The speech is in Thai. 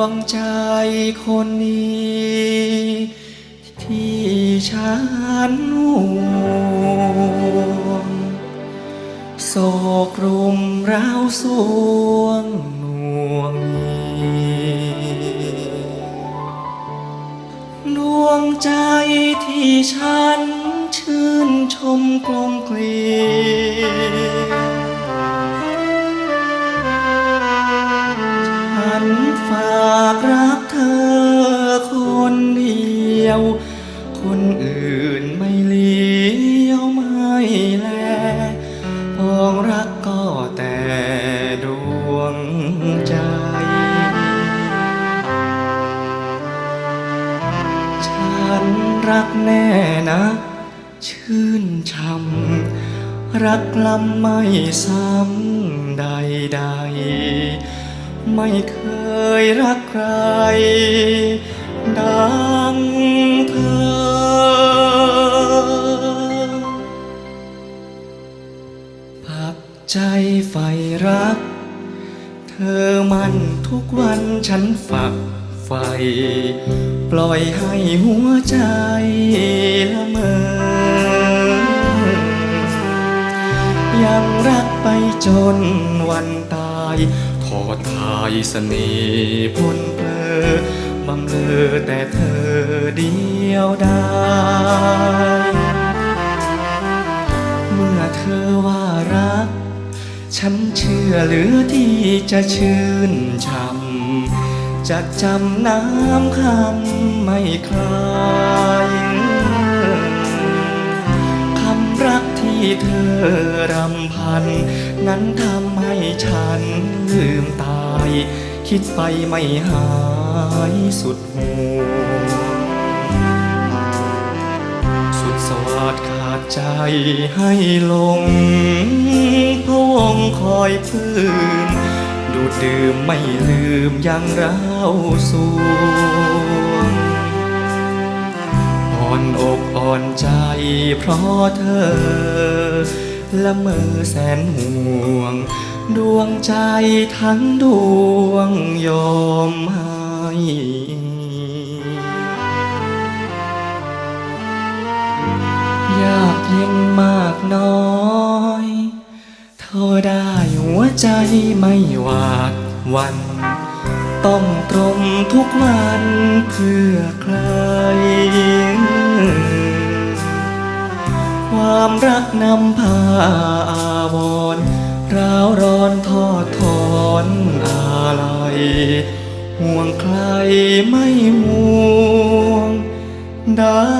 วงใจคนนี้ ที่ฉันห่วงโศกรุมร้าวสวงหน่วงนี้ดวงใจที่ฉันชื่นชมกลมเกลียว ว คนอื่นไม่เลี้ยวไม่แลปองรักก็แต่ดวงใจ ฉันรักแน่นะ ชื่นช่ำรักลำไม่ซ้ำใดๆไม่เคยรักใครไดั ใจใฝ่รัก เธอมันทุกวันฉันฝักใฝ่ปล่อยให้หัวใจละเมอ ยังรักไปจนวันตายทอดทายเสน่ห์พลเพลอบำเลอแต่เธอเดียวได้เฉันเชื่อเหลือที่จะชื่นช่ำจะจำน้ำคำไม่คลายคำรักที่เธอรำพัน นั้นทำให้ฉันลืมตาย คิดไปไม่หายสุดหัวสุดสวัสดขาดใจให้ลงพ งคอยพื้น ดูดดื่มไม่ลืมยังเราสวงอ่อนอกอ่อนใจเพราะเธอ ละเมอแสนห่วง ดวงใจทั้งดวงยอมให้ยากเย็นมากน้อย เธอได้หัวใจไม่หวาดวัน ต้องตรงทุกวันเพื่อใคร ความรักนำพาอาวรณ์ร้าวร้อนทอดถอนอะไรห่วงใครไม่ห่วงได้